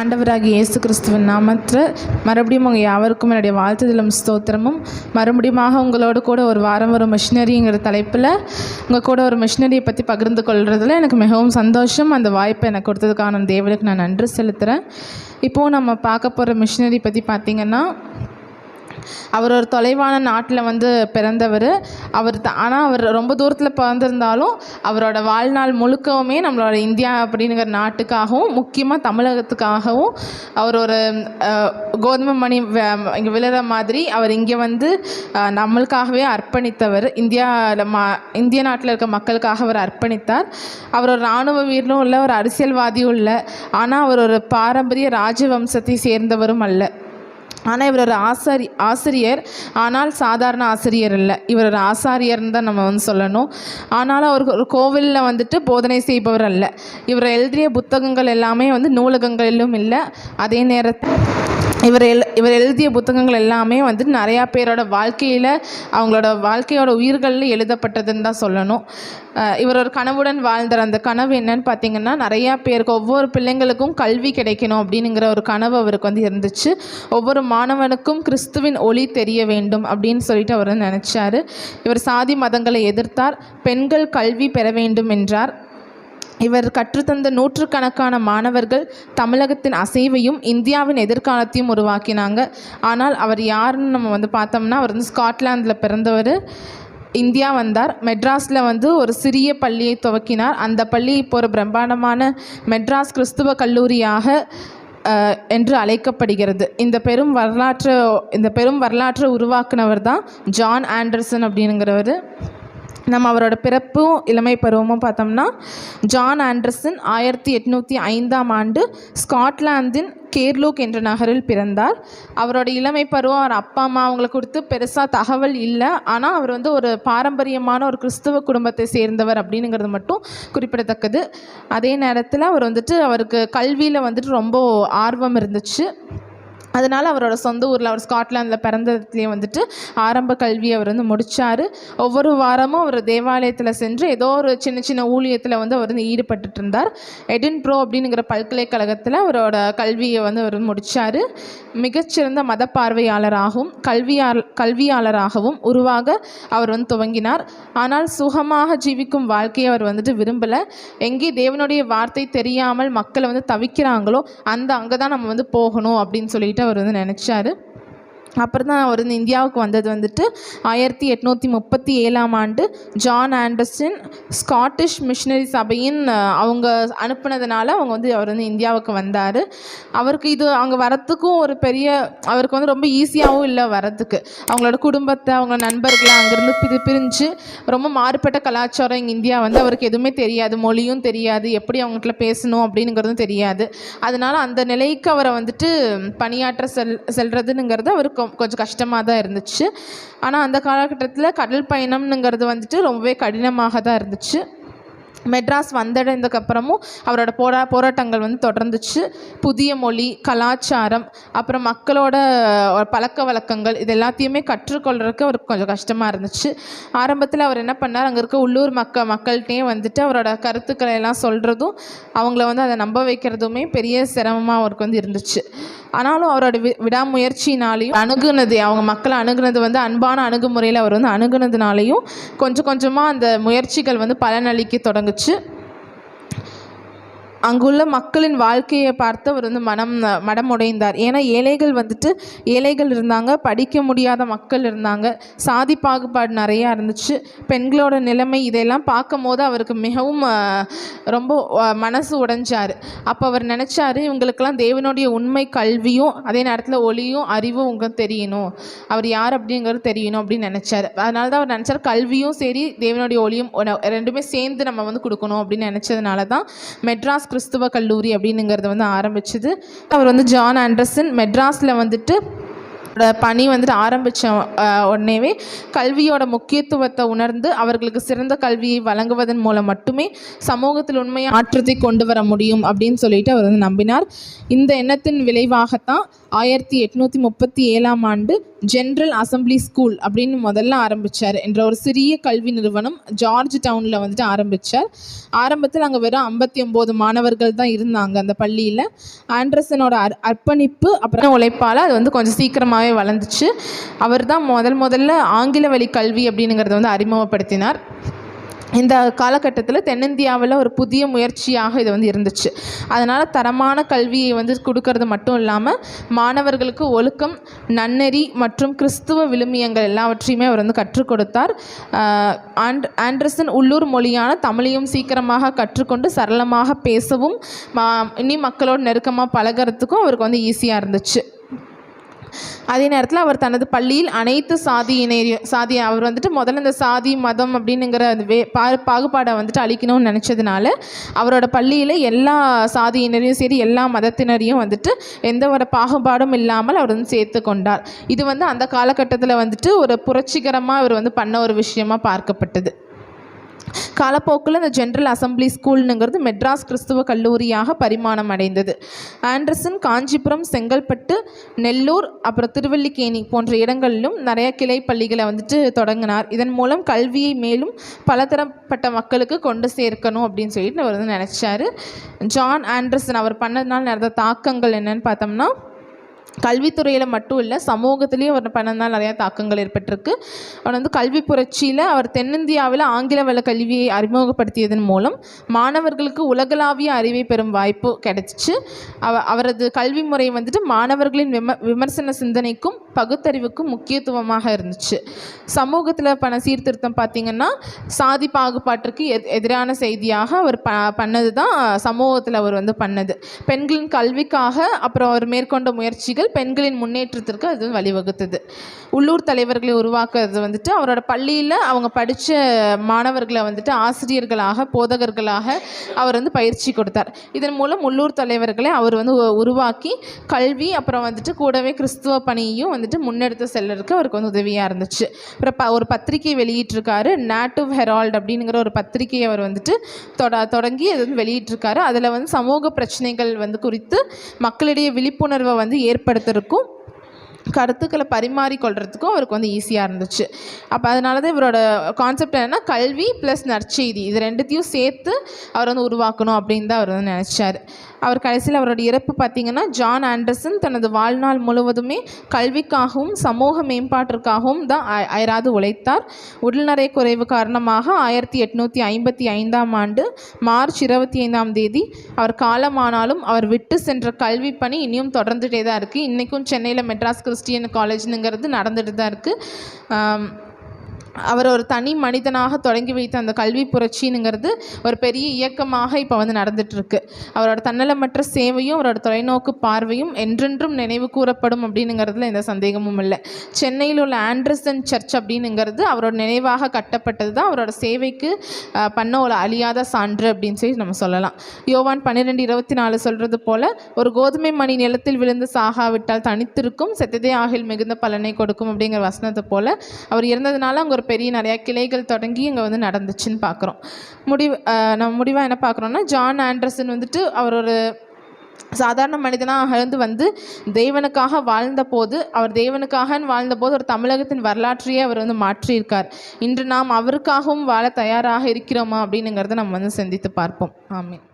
ஆண்டவராகி இயேசு கிறிஸ்துவின் நாமத்தில் மறுபடியும் உங்கள் யாவருக்கும் என்னுடைய வாழ்த்துதலும் ஸ்தோத்திரமும். மறுபடியுமாக உங்களோடு கூட ஒரு வாரம் ஒரு மிஷினரிங்கிற தலைப்பில் உங்கள் கூட ஒரு மிஷினரியை பற்றி பகிர்ந்து கொள்கிறதுல எனக்கு மிகவும் சந்தோஷம். அந்த வாய்ப்பை எனக்கு கொடுத்ததுக்கான தேவனுக்கு நான் நன்றி செலுத்துகிறேன் இப்போது நம்ம பார்க்க போகிற மிஷினரி பற்றி பார்த்திங்கன்னா அவர் ஒரு தொலைவான நாட்டில் வந்து பிறந்தவர். அவர் த ஆனால் அவர் ரொம்ப தூரத்தில் பிறந்திருந்தாலும் அவரோட வாழ்நாள் முழுக்கவுமே நம்மளோட இந்தியா அப்படிங்கிற நாட்டுக்காகவும் முக்கியமாக தமிழகத்துக்காகவும் அவர் ஒரு கோதுமை மணி இங்கே விழுற மாதிரி அவர் இங்கே வந்து நம்மளுக்காகவே அர்ப்பணித்தவர். இந்தியாவில் மா இந்திய நாட்டில் இருக்க மக்களுக்காக அவர் அர்ப்பணித்தார். அவர் ஒரு இராணுவ வீரனும் இல்லை ஒரு அரசியல்வாதியும் இல்லை. ஆனால் அவர் ஒரு பாரம்பரிய ராஜவம்சத்தை சேர்ந்தவரும் அல்ல. ஆனால் இவர் ஒரு ஆசாரி ஆசிரியர். ஆனால் சாதாரண ஆசிரியர் இல்லை. இவர் ஒரு ஆசாரியர்னு தான் நம்ம வந்து சொல்லணும். ஆனாலும் அவர் ஒரு கோவிலில் வந்துட்டு போதனை செய்பவர் அல்ல. இவர் எழுதிய புத்தகங்கள் எல்லாமே வந்து நூலகங்களிலும் இல்லை. அதே நேரத்தில் இவர் எழு இவர் எழுதிய புத்தகங்கள் எல்லாமே வந்து நிறையா பேரோட வாழ்க்கையில் அவங்களோட வாழ்க்கையோட உயிர்களில் எழுதப்பட்டதுன்னு தான் சொல்லணும். இவர் ஒரு கனவுடன் வாழ்ந்தார். அந்த கனவு என்னன்னு பார்த்தீங்கன்னா நிறையா பேருக்கு ஒவ்வொரு பிள்ளைங்களுக்கும் கல்வி கிடைக்கணும் அப்படிங்கிற ஒரு கனவு அவருக்கு வந்து இருந்துச்சு. ஒவ்வொரு மாணவனுக்கும் கிறிஸ்துவின் ஒளி தெரிய வேண்டும் அப்படின்னு சொல்லிட்டு அவர் நினச்சார் நினச்சாரு. இவர் சாதி மதங்களை எதிர்த்தார். பெண்கள் கல்வி பெற வேண்டும் என்றார். இவர் கற்றுத்தந்த நூற்றுக்கணக்கான மாணவர்கள் தமிழகத்தின் அசைவையும் இந்தியாவின் எதிர்காலத்தையும் உருவாக்கினாங்க. ஆனால் அவர் யாருன்னு நம்ம வந்து பார்த்தோம்னா அவர் வந்து ஸ்காட்லாந்தில் பிறந்தவர். இந்தியா வந்தார். மெட்ராஸில் வந்து ஒரு சிறிய பள்ளியை துவக்கினார். அந்த பள்ளி இப்போ ஒரு பிரம்மாண்டமான மெட்ராஸ் கிறிஸ்துவ கல்லூரியாக என்று அழைக்கப்படுகிறது. இந்த பெரும் வரலாற்று இந்த பெரும் வரலாற்றை உருவாக்குனவர் தான் ஜான் ஆண்டர்சன் அப்படிங்கிறவர் நம்ம அவரோட பிறப்பும் இளமை பருவமும் பார்த்தோம்னா ஜான் ஆண்டர்சன் ஆயிரத்தி எட்நூற்றி ஐந்தாம் ஆண்டு ஸ்காட்லாந்தின் கேர்லூக் என்ற நகரில் பிறந்தார். அவரோட இளமை பருவம் அவர் அப்பா அம்மா அவங்கள கொடுத்து பெருசாக தகவல் இல்லை. ஆனால் அவர் வந்து ஒரு பாரம்பரியமான ஒரு கிறிஸ்துவ குடும்பத்தை சேர்ந்தவர் அப்படிங்கிறது மட்டும் குறிப்பிடத்தக்கது. அதே நேரத்தில் அவர் வந்துட்டு அவருக்கு கல்வியில் வந்துட்டு ரொம்ப ஆர்வம் இருந்துச்சு. அதனால் அவரோட சொந்த ஊரில் அவர் ஸ்காட்லாந்தில் பிறந்ததுலேயே வந்துட்டு ஆரம்ப கல்வியை அவர் வந்து முடித்தார் ஒவ்வொரு வாரமும் அவர் தேவாலயத்தில் சென்று ஏதோ ஒரு சின்ன சின்ன ஊழியத்தில் வந்து அவர் வந்து ஈடுபட்டு இருந்தார். எடின் ப்ரோ அப்படிங்கிற பல்கலைக்கழகத்தில் அவரோட கல்வியை வந்து அவர் முடித்தார் மிகச்சிறந்த மத பார்வையாளராகவும் கல்வியாள கல்வியாளராகவும் உருவாக அவர் வந்து துவங்கினார். ஆனால் சுகமாக ஜீவிக்கும் வாழ்க்கையை அவர் வந்துட்டு விரும்பலை. எங்கே தேவனுடைய வார்த்தை தெரியாமல் மக்களை வந்து தவிக்கிறாங்களோ அந்த அங்கே தான் நம்ம வந்து போகணும் அப்படின்னு சொல்லிட்டு அவர் வந்து நினச்சாரு. அப்புறம் தான் அவர் வந்து இந்தியாவுக்கு வந்தது வந்துட்டு ஆயிரத்தி எட்நூற்றி முப்பத்தி ஏழாம் ஆண்டு ஜான் ஆண்டர்சன் ஸ்காட்டிஷ் மிஷினரி சபையின் அவங்க அனுப்புனதுனால அவங்க வந்து அவர் வந்து இந்தியாவுக்கு வந்தார். அவருக்கு இது அங்கே வரத்துக்கும் ஒரு பெரிய அவருக்கு வந்து ரொம்ப ஈஸியாகவும் இல்லை வரத்துக்கு அவங்களோட குடும்பத்தை அவங்க நண்பர்களை அங்கேருந்து பிரி பிரிஞ்சு ரொம்ப மாறுபட்ட கலாச்சாரம் இங்கே இந்தியா வந்து அவருக்கு எதுவுமே தெரியாது. மொழியும் தெரியாது. எப்படி அவங்ககிட்ட பேசணும் அப்படிங்கிறதும் தெரியாது. அதனால அந்த நிலைக்கு அவரை வந்துட்டு பணியாற்ற செல் செல்றதுங்கிறது அவருக்கு கொ- கொஞ்சம் கஷ்டமாக தான் இருந்துச்சு. ஆனால் அந்த காலகட்டத்தில் கடல் பயணம்னுங்கிறது வந்துட்டு ரொம்பவே கடினமாக தான் இருந்துச்சு. மெட்ராஸ் வந்தடைந்ததுக்கப்புறமும் அவரோட போரா போராட்டங்கள் வந்து தொடர்ந்துச்சு. புதிய மொழி கலாச்சாரம் அப்புறம் மக்களோட பழக்க வழக்கங்கள் இது எல்லாத்தையுமே கற்றுக்கொள்றதுக்கு அவருக்கு கொஞ்சம் கஷ்டமாக இருந்துச்சு. ஆரம்பத்தில் அவர் என்ன பண்ணார்? அங்கே இருக்க உள்ளூர் மக்க மக்கள்கிட்டையும் வந்துட்டு அவரோட கருத்துக்களை எல்லாம் சொல்கிறதும் அவங்கள வந்து அதை நம்ப வைக்கிறதுமே பெரிய சிரமமாக அவருக்கு வந்து இருந்துச்சு. ஆனாலும் அவரோட வி விடாமுயற்சினாலையும் அணுகுனது அவங்க மக்களை அணுகுனது வந்து அன்பான அணுகுமுறையில் அவர் வந்து அணுகுனதுனாலையும் கொஞ்சம் கொஞ்சமாக அந்த முயற்சிகள் வந்து பலனளிக்க தொடங்குச்சு. அங்குள்ள மக்களின் வாழ்க்கையை பார்த்து அவர் வந்து மனம் மடமுடைந்தார். ஏன்னா ஏழைகள் வந்துட்டு ஏழைகள் இருந்தாங்க படிக்க முடியாத மக்கள் இருந்தாங்க சாதி பாகுபாடு நிறையா இருந்துச்சு. பெண்களோட நிலைமை இதெல்லாம் பார்க்கும் போது அவருக்கு மிகவும் ரொம்ப மனசு உடைஞ்சார். அப்போ அவர் நினச்சாரு இவங்களுக்கெல்லாம் தேவனுடைய உண்மை கல்வியும் அதே நேரத்தில் ஒளியும் அறிவும் உங்களுக்கு தெரியணும். அவர் யார் அப்படிங்கிறது தெரியணும் அப்படின்னு நினச்சார். அதனால தான் அவர் நினச்சார் கல்வியும் சரி தேவனுடைய ஒளியும் ரெண்டுமே சேர்ந்து நம்ம வந்து கொடுக்கணும் அப்படின்னு நினச்சதுனால தான் மெட்ராஸ் கிறிஸ்துவ கல்லூரி அப்படிங்கிறது வந்து ஆரம்பிச்சது. அவர் வந்து ஜான் ஆண்டர்சன் மெட்ராஸில் வந்துட்டு பணி வந்துட்டு ஆரம்பித்த உடனேவே கல்வியோட முக்கியத்துவத்தை உணர்ந்து அவர்களுக்கு சிறந்த கல்வியை வழங்குவதன் மூலம் மட்டுமே சமூகத்தில் உண்மையாக மாற்றத்தை கொண்டு வர முடியும் அப்படின்னு சொல்லிட்டு அவர் வந்து நம்பினார். இந்த எண்ணத்தின் விளைவாகத்தான் ஆயிரத்தி எட்நூற்றி முப்பத்தி ஏழாம் ஆண்டு ஜென்ரல் அசெம்பிளி ஸ்கூல் அப்படின்னு முதல்ல ஆரம்பித்தார் என்ற ஒரு சிறிய கல்வி நிறுவனம் ஜார்ஜ் டவுனில் வந்துட்டு ஆரம்பித்தார் ஆரம்பத்தில் அங்கே வெறும் ஐம்பத்தி ஒம்பது மாணவர்கள் தான் இருந்தாங்க அந்த பள்ளியில். ஆண்டர்சனோட அர் அர்ப்பணிப்பு அப்புறம் உழைப்பால் அது வந்து கொஞ்சம் சீக்கிரமாகவே வளர்ந்துச்சு. அவர் தான் முதல் முதல்ல ஆங்கில வழி கல்வி அப்படிங்கிறத வந்து அறிமுகப்படுத்தினார். இந்த காலகட்டத்தில் தென்னிந்தியாவில் ஒரு புதிய முயற்சியாக இது வந்து இருந்துச்சு. அதனால் தரமான கல்வியை வந்து கொடுக்கறது மட்டும் இல்லாமல் மாணவர்களுக்கு ஒழுக்கம் நன்னெறி மற்றும் கிறிஸ்துவ விழுமியங்கள் எல்லாவற்றையுமே அவர் வந்து கற்றுக் கொடுத்தார். ஆண்ட் ஆண்டர்சன் உள்ளூர் மொழியான தமிழையும் சீக்கிரமாக கற்றுக்கொண்டு சரளமாக பேசவும் மா இனி மக்களோடு நெருக்கமாக பழகுறதுக்கும் அவருக்கு வந்து ஈஸியாக இருந்துச்சு. அதே நேரத்தில் அவர் தனது பள்ளியில் அனைத்து சாதியினரையும் சாதி அவர் வந்துட்டு முதல்ல இந்த சாதி மதம் அப்படின்னுங்கிற அந்த வே பா பாகுபாடை வந்துட்டு அழிக்கணும்னு நினச்சதுனால அவரோட பள்ளியில் எல்லா சாதியினரையும் சரி எல்லா மதத்தினரையும் வந்துட்டு எந்த ஒரு பாகுபாடும் இல்லாமல் அவர் வந்து சேர்த்து கொண்டார். இது வந்து அந்த காலகட்டத்தில் வந்துட்டு ஒரு புரட்சிகரமாக அவர் வந்து பண்ண ஒரு விஷயமா பார்க்கப்பட்டது. காலப்போக்கில் இந்த ஜென்ரல் அசெம்பிளி ஸ்கூலுங்கிறது மெட்ராஸ் கிறிஸ்துவ கல்லூரியாக பரிமாணம் அடைந்தது. ஆண்டர்சன் காஞ்சிபுரம் செங்கல்பட்டு நெல்லூர் அப்புறம் திருவல்லிக்கேணி போன்ற இடங்களிலும் நிறைய கிளை பள்ளிகளை வந்துட்டு தொடங்கினார். இதன் மூலம் கல்வியை மேலும் பலதரப்பட்ட மக்களுக்கு கொண்டு சேர்க்கணும் அப்படின்னு சொல்லிட்டு அவர் வந்து நினச்சாரு. ஜான் ஆண்டர்சன் அவர் பண்ணதுனால நடந்த தாக்கங்கள் என்னன்னு பார்த்தோம்னா கல்வித்துறையில் மட்டும் இல்லை சமூகத்திலையும் அவர் பண்ணதால் நிறையா தாக்கங்கள் ஏற்பட்டிருக்கு. அவர் வந்து கல்வி புரட்சியில் அவர் தென்னிந்தியாவில் ஆங்கில வள கல்வியை அறிமுகப்படுத்தியதன் மூலம் மாணவர்களுக்கு உலகளாவிய அறிவை பெறும் வாய்ப்பு கிடைச்சிச்சு. அவ அவரது கல்வி முறை வந்துட்டு மாணவர்களின் விம விமர்சன சிந்தனைக்கும் பகுத்தறிவுக்கும் முக்கியத்துவமாக இருந்துச்சு. சமூகத்தில் பண்ண சீர்திருத்தம் பார்த்திங்கன்னா சாதி பாகுபாட்டிற்கு எத் எதிரான செய்தியாக அவர் ப பண்ணது தான் சமூகத்தில் அவர் வந்து பண்ணது. பெண்களின் கல்விக்காக அப்புறம் அவர் மேற்கொண்ட முயற்சி முயற்சிகள் பெண்களின் முன்னேற்றத்திற்கு அது வழிவகுத்தது. உள்ளூர் தலைவர்களை உருவாக்குறது வந்துட்டு அவரோட பள்ளியில் அவங்க படித்த மாணவர்களை வந்துட்டு ஆசிரியர்களாக போதகர்களாக அவர் வந்து பயிற்சி கொடுத்தார். இதன் மூலம் உள்ளூர் தலைவர்களை அவர் வந்து உருவாக்கி கல்வி அப்புறம் வந்துட்டு கூடவே கிறிஸ்துவ பணியையும் வந்துட்டு முன்னெடுத்து செல்லறதுக்கு அவருக்கு வந்து உதவியாக இருந்துச்சு. அப்புறம் ப ஒரு பத்திரிகை வெளியிட்டிருக்காரு நேட்டிவ் ஹெரால்ட் அப்படிங்கிற ஒரு பத்திரிகையை அவர் வந்துட்டு தொட தொடங்கி அது வந்து வெளியிட்டிருக்காரு. அதில் வந்து சமூக பிரச்சனைகள் வந்து குறித்து மக்களிடையே விழிப்புணர்வை வந்து ஏற்படுத்துறதுக்கும் கருத்துக்களை பரிமாறிக்கொள்கிறதுக்கும் அவருக்கு வந்து ஈஸியாக இருந்துச்சு. அப்போ அதனால தான் இவரோட கான்செப்ட் என்னென்னா கல்வி ப்ளஸ் நற்செய்தி. இது ரெண்டுத்தையும் சேர்த்து அவர் வந்து உருவாக்கணும் அப்படின்னு தான் அவர் வந்து நினச்சார். அவர் கடைசியில் அவரோட இறப்பு பார்த்திங்கன்னா ஜான் ஆண்டர்சன் தனது வாழ்நாள் முழுவதுமே கல்விக்காகவும் சமூக மேம்பாட்டிற்காகவும் தான் அயராது உழைத்தார். உடல்நரை குறைவு காரணமாக ஆயிரத்தி எட்நூற்றி ஐம்பத்தி ஐந்தாம் ஆண்டு மார்ச் இருபத்தி ஐந்தாம் தேதி அவர் காலமானாலும் அவர் விட்டு சென்ற கல்வி பணி இனியும் தொடர்ந்துகிட்டே தான் இருக்குது இன்றைக்கும் சென்னையில் மெட்ராஸ் கிறிஸ்டியன் காலேஜ்னுங்கிறது நடந்துட்டு தான் இருக்குது அவர் ஒரு தனி மனிதனாக தொடங்கி வைத்த அந்த கல்வி புரட்சினுங்கிறது ஒரு பெரிய இயக்கமாக இப்போ வந்து நடந்துட்டுருக்கு. அவரோட தன்னலமற்ற சேவையும் அவரோட தொலைநோக்கு பார்வையும் என்றென்றும் நினைவு கூறப்படும் அப்படின்னுங்கிறதுல எந்த சந்தேகமும் இல்லை. சென்னையில் உள்ள ஆண்டர்சன் சர்ச் அப்படின்னுங்கிறது அவரோட நினைவாக கட்டப்பட்டது தான் அவரோட சேவைக்கு பண்ண ஒரு அழியாத சான்று அப்படின்னு சொல்லி நம்ம சொல்லலாம். யோவான் பன்னிரெண்டு இருபத்தி நாலு சொல்கிறது போல் ஒரு கோதுமை மணி நிலத்தில் விழுந்து சாகாவிட்டால் தனித்திருக்கும் செத்ததே ஆகில் மிகுந்த பலனை கொடுக்கும் அப்படிங்கிற வசனத்தை போல் அவர் இருந்ததுனால அங்கே ஒரு பெரிய நிறையா கிளைகள் தொடங்கி இங்கே வந்து நடந்துச்சுன்னு பார்க்குறோம் முடிவு நம்ம முடிவாக என்ன பார்க்குறோன்னா ஜான் ஆண்டர்சன் வந்துட்டு அவர் ஒரு சாதாரண மனிதனாக இருந்து வந்து தேவனுக்காக வாழ்ந்தபோது அவர் தேவனுக்காக வாழ்ந்தபோது ஒரு தமிழகத்தின் வரலாற்றையே அவர் வந்து மாற்றியிருக்கார். இன்று நாம் அவருக்காகவும் வாழ தயாராக இருக்கிறோமா அப்படின்னுங்கிறத நம்ம வந்து சிந்தித்து பார்ப்போம். ஆமீன்.